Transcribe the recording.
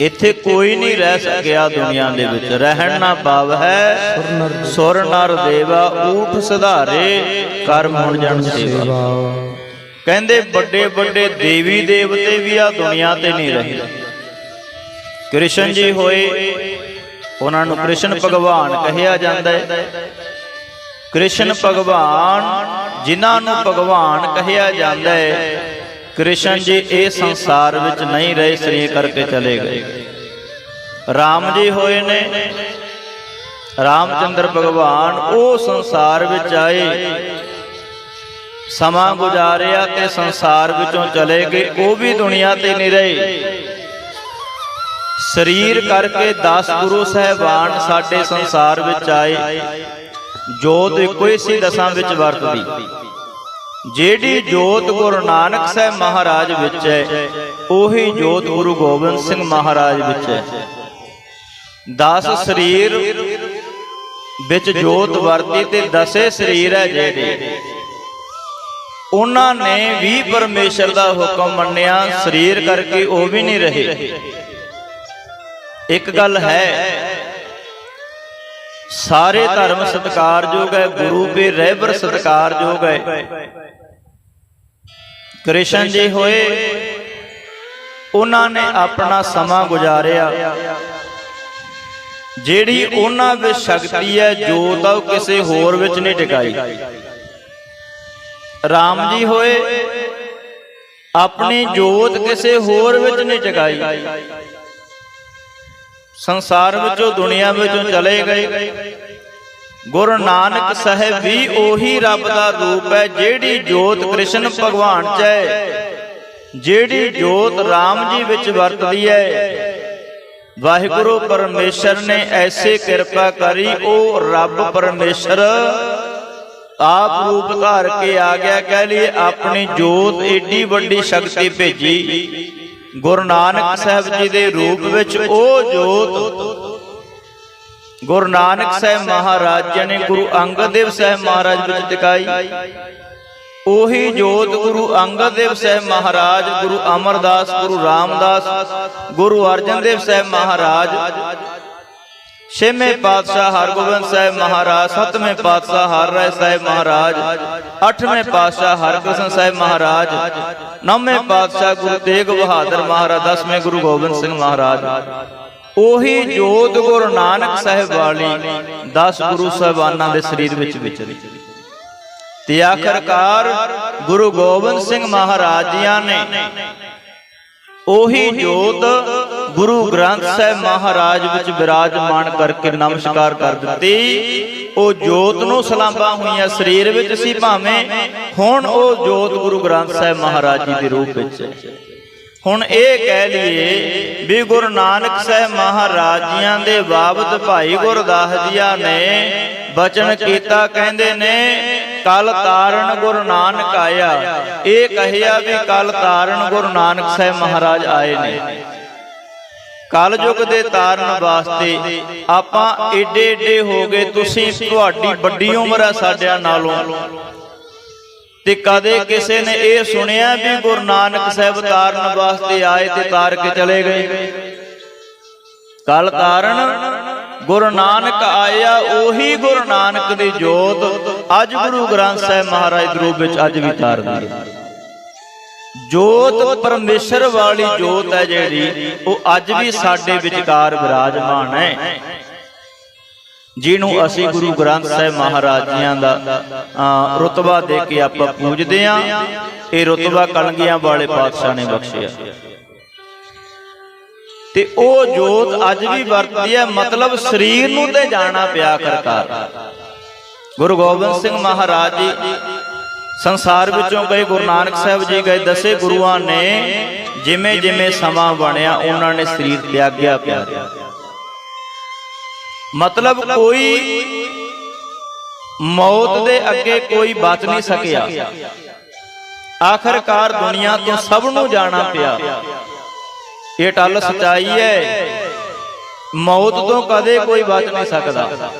ਇੱਥੇ ਕੋਈ ਨਹੀਂ ਰਹਿ ਸਕਿਆ ਦੁਨੀਆ ਦੇ ਵਿੱਚ। ਰਹਿਣ ਨਾ ਪਾਵ। ਹੈ ਸੁਰ ਨਰ ਦੇਵਾ ਊਠ ਸੁਧਾਰੇ ਕਰਮ ਹੁਣ ਜਨ ਸੇਵਾ। ਕਹਿੰਦੇ ਵੱਡੇ ਵੱਡੇ ਦੇਵੀ ਦੇਵਤੇ ਵੀ ਆ ਦੁਨੀਆ ਤੇ ਨਹੀਂ ਰਹੇ। ਕ੍ਰਿਸ਼ਨ ਜੀ ਹੋਏ ਉਹਨਾਂ ਨੂੰ ਕ੍ਰਿਸ਼ਨ ਭਗਵਾਨ ਕਹਿਆ ਜਾਂਦਾ ਹੈ। ਕ੍ਰਿਸ਼ਨ ਭਗਵਾਨ ਜਿਨ੍ਹਾਂ ਨੂੰ ਭਗਵਾਨ ਕਹਿਆ ਜਾਂਦਾ ਹੈ ਕ੍ਰਿਸ਼ਨ ਜੀ, ਇਹ ਸੰਸਾਰ ਵਿੱਚ ਨਹੀਂ ਰਹੇ, ਸਰੀਰ ਕਰਕੇ ਚਲੇ ਗਏ। ਰਾਮ ਜੀ ਹੋਏ ਨੇ। ਰਾਮਚੰਦਰ ਭਗਵਾਨ ਉਹ ਸੰਸਾਰ ਵਿੱਚ ਆਏ। ਸਮਾਂ ਗੁਜ਼ਾਰਿਆ ਤੇ ਸੰਸਾਰ ਵਿੱਚੋਂ ਚਲੇ ਗਏ। ਉਹ ਵੀ ਦੁਨੀਆ ਤੇ ਨਹੀਂ ਰਹੇ। ਸਰੀਰ ਕਰਕੇ 10 ਗੁਰੂ ਸਹਿਬਾਨ ਸਾਡੇ ਸੰਸਾਰ ਵਿੱਚ ਆਏ। ਜੋਤ ਇੱਕੋ ਹੀ ਸੀ ਦਸਾਂ ਵਿੱਚ ਵਰਤਦੀ। ਜਿਹੜੀ ਜੋਤ ਗੁਰੂ ਨਾਨਕ ਸਾਹਿਬ ਮਹਾਰਾਜ ਵਿੱਚ ਹੈ, ਉਹੀ ਜੋਤ ਗੁਰੂ ਗੋਬਿੰਦ ਸਿੰਘ ਮਹਾਰਾਜ ਵਿੱਚ ਹੈ। 10 ਸਰੀਰ ਵਿੱਚ ਜੋਤ ਵਰਤੀ ਤੇ ਦਸੇ ਸਰੀਰ ਹੈ ਜਿਹੜੇ। ਉਹਨਾਂ ਨੇ ਵੀ ਪਰਮੇਸ਼ਰ ਦਾ ਹੁਕਮ ਮੰਨਿਆ, ਸਰੀਰ ਕਰਕੇ ਉਹ ਵੀ ਨਹੀਂ ਰਹੇ। ਇੱਕ ਗੱਲ ਹੈ, ਸਾਰੇ ਧਰਮ ਸਤਿਕਾਰਯੋਗ ਹੈ, ਗੁਰੂ ਵੀ ਰਹਿਬਰ ਸਤਿਕਾਰਯੋਗ ਹੈ। ਕ੍ਰਿਸ਼ਨ ਜੀ ਹੋਏ ਉਹਨਾਂ ਨੇ ਆਪਣਾ ਸਮਾਂ ਗੁਜ਼ਾਰਿਆ। ਜਿਹੜੀ ਉਹਨਾਂ ਵਿੱਚ ਸ਼ਕਤੀ ਹੈ ਜੋਤ ਆ ਉਹ ਕਿਸੇ ਹੋਰ ਵਿੱਚ ਨਹੀਂ ਟਿਕਾਈ। RAM ਜੀ ਹੋਏ ਆਪਣੀ ਜੋਤ ਕਿਸੇ ਹੋਰ ਵਿੱਚ ਨਹੀਂ ਟਿਕਾਈ। ਸੰਸਾਰ ਵਿੱਚੋਂ ਦੁਨੀਆ ਵਿੱਚੋਂ ਚਲੇ ਗਏ। ਗੁਰੂ ਨਾਨਕ ਸਾਹਿਬ ਵੀ ਉਹੀ ਰੱਬ ਦਾ ਰੂਪ ਹੈ ਜਿਹੜੀ ਜੋਤ ਕ੍ਰਿਸ਼ਨ ਭਗਵਾਨ ਚ ਹੈ। ਜਿਹੜੀ ਜੋਤ RAM ਜੀ ਵਿੱਚ ਵਰਤਦੀ ਹੈ। ਵਾਹਿਗੁਰੂ ਪਰਮੇਸ਼ਰ ਨੇ ਐਸੇ ਕਿਰਪਾ ਕਰੀ, ਉਹ ਰੱਬ ਪਰਮੇਸ਼ਰ ਆਪ ਰੂਪ ਧਾਰ ਕੇ ਆ ਗਿਆ। ਕਹਿ ਲਈਏ ਆਪਣੀ ਜੋਤ ਏਡੀ ਵੱਡੀ ਸ਼ਕਤੀ ਭੇਜੀ। ਗੁਰੂ ਨਾਨਕ ਸਾਹਿਬ ਜੀ ਦੇ ਰੂਪ ਵਿੱਚ ਉਹ ਜੋਤ ਗੁਰੂ ਨਾਨਕ ਸਾਹਿਬ ਮਹਾਰਾਜ ਜੀ ਨੇ ਗੁਰੂ ਅੰਗਦ ਦੇਵ ਸਾਹਿਬ ਮਹਾਰਾਜ ਵਿੱਚ ਦਿਖਾਈ ਉਹੀ ਜੋਤ ਗੁਰੂ ਅੰਗਦ ਦੇਵ ਸਾਹਿਬ ਮਹਾਰਾਜ, ਗੁਰੂ ਅਮਰਦਾਸ, ਗੁਰੂ ਰਾਮਦਾਸ, ਗੁਰੂ ਅਰਜਨ ਦੇਵ ਸਾਹਿਬ ਮਹਾਰਾਜ। ਛੇਵੇਂ ਪਾਤਸ਼ਾਹ ਹਰਗੋਬਿੰਦ ਸਾਹਿਬ ਮਹਾਰਾਜ, ਸੱਤਵੇਂ ਪਾਤਸ਼ਾਹ ਹਰ ਰਾਏ ਸਾਹਿਬ ਮਹਾਰਾਜ, ਅੱਠਵੇਂ ਪਾਤਸ਼ਾਹ ਹਰਕ੍ਰਿਸ਼ਨ ਸਾਹਿਬ ਮਹਾਰਾਜ, ਨੌਵੇਂ ਪਾਤਸ਼ਾਹ ਗੁਰੂ ਤੇਗ ਬਹਾਦਰ ਮਹਾਰਾਜ, ਦਸਵੇਂ ਗੁਰੂ ਗੋਬਿੰਦ ਸਿੰਘ ਮਹਾਰਾਜ। ਉਹੀ ਜੋਤ ਗੁਰੂ ਨਾਨਕ ਸਾਹਿਬ ਵਾਲੀ 10 ਗੁਰੂ ਸਾਹਿਬਾਨਾਂ ਦੇ ਸਰੀਰ ਵਿੱਚ ਵਿਚਰੀ। ਤੇ ਆਖਰਕਾਰ ਗੁਰੂ ਗੋਬਿੰਦ ਸਿੰਘ ਮਹਾਰਾਜ ਜੀਆਂ ਨੇ ਉਹੀ ਜੋਤ ਗੁਰੂ ਗ੍ਰੰਥ ਸਾਹਿਬ ਮਹਾਰਾਜ ਵਿੱਚ ਵਿਰਾਜਮਾਨ ਕਰਕੇ ਨਮਸਕਾਰ ਕਰ ਦਿੱਤੀ। ਉਹ ਜੋਤ ਨੂੰ ਸਲਾਮਾਂ ਹੋਈਆਂ ਸਰੀਰ ਵਿੱਚ ਸੀ, ਭਾਵੇਂ ਹੁਣ ਉਹ ਜੋਤ ਗੁਰੂ ਗ੍ਰੰਥ ਸਾਹਿਬ ਮਹਾਰਾਜ ਜੀ ਦੇ ਰੂਪ ਵਿੱਚ ਹੈ। ਹੁਣ ਇਹ ਕਹਿ ਲਈਏ ਵੀ ਗੁਰੂ ਨਾਨਕ ਸਾਹਿਬ ਮਹਾਰਾਜੀਆਂ ਦੇ ਬਾਬਤ ਭਾਈ ਗੁਰਦਾਸ ਜੀਆਂ ਨੇ ਬਚਨ ਕੀਤਾ, ਕਹਿੰਦੇ ਨੇ, ਕਲ ਤਾਰਨ ਗੁਰੂ ਨਾਨਕ ਆਇਆ। ਇਹ ਕਹਿਆ ਵੀ ਕਲ ਤਾਰਨ ਗੁਰੂ ਨਾਨਕ ਸਾਹਿਬ ਮਹਾਰਾਜ ਆਏ ਨੇ। ਕਲਯੁਗ ਦੇ ਤਾਰਨ ਵਾਸਤੇ ਆਪਾਂ ਏਡੇ ਏਡੇ ਹੋ ਗਏ, ਤੁਸੀਂ ਤੁਹਾਡੀ ਵੱਡੀ ਉਮਰ ਆ ਸਾਡਿਆਂ ਨਾਲੋਂ। ਤੇ ਕਦੇ ਕਿਸੇ ਨੇ ਇਹ ਸੁਣਿਆ ਵੀ ਗੁਰੂ ਨਾਨਕ ਸਾਹਿਬ ਤਾਰਨ ਵਾਸਤੇ ਆਏ ਤੇ ਤਾਰ ਕੇ ਚਲੇ ਗਏ। ਕਲ ਤਾਰਨ ਗੁਰੂ ਨਾਨਕ ਆਇਆ, ਉਹੀ ਗੁਰੂ ਨਾਨਕ ਦੀ ਜੋਤ ਅੱਜ ਗੁਰੂ ਗ੍ਰੰਥ ਸਾਹਿਬ ਮਹਾਰਾਜ ਦੇ ਰੂਪ ਵਿੱਚ ਅੱਜ ਵੀ ਤਾਰਦੀ ਹੈ। ਜੋਤ ਪਰਮੇਸ਼ਰ ਵਾਲੀ ਜੋਤ ਹੈ ਜਿਹੜੀ, ਉਹ ਅੱਜ ਵੀ ਸਾਡੇ ਵਿਚਕਾਰ ਵਿਰਾਜਮਾਨ ਹੈ। ਜਿਹਨੂੰ ਅਸੀਂ ਗੁਰੂ ਗ੍ਰੰਥ ਸਾਹਿਬ ਮਹਾਰਾਜ ਜੀਆਂ ਦਾ ਰੁਤਬਾ ਦੇ ਕੇ ਆਪਾਂ ਪੂਜਦੇ ਆਂ ਇਹ ਰੁਤਬਾ ਕਲਗੀਆਂ ਵਾਲੇ ਪਾਤਸ਼ਾਹ ਨੇ ਬਖਸ਼ਿਆ। ਤੇ ਉਹ ਜੋਤ ਅੱਜ ਵੀ ਵਰਤਦੀ ਹੈ ਮਤਲਬ ਸਰੀਰ ਨੂੰ ਤੇ ਜਾਣਾ ਪਿਆ ਕਰਤਾਰ। ਗੁਰੂ ਗੋਬਿੰਦ ਸਿੰਘ ਮਹਾਰਾਜ ਜੀ ਸੰਸਾਰ ਵਿੱਚੋਂ ਗਏ ਗੁਰੂ ਨਾਨਕ ਸਾਹਿਬ ਜੀ ਗਏ ਦਸੇ ਗੁਰੂਆਂ ਨੇ ਜਿਵੇਂ ਜਿਵੇਂ ਸਮਾਂ ਬਣਿਆ ਉਹਨਾਂ ਨੇ ਸਰੀਰ ਤਿਆਗਿਆ ਪਿਆਰਿਆ ਮਤਲਬ ਕੋਈ ਮੌਤ ਦੇ ਅੱਗੇ ਕੋਈ ਬਚ ਨਹੀਂ ਸਕਿਆ। ਆਖਰਕਾਰ ਦੁਨੀਆ ਤੋਂ ਸਭ ਨੂੰ ਜਾਣਾ ਪਿਆ। ਇਹ ਟੱਲ ਸਚਾਈ ਹੈ। ਮੌਤ ਤੋਂ ਕਦੇ ਕੋਈ ਬਚ ਨਹੀਂ ਸਕਦਾ।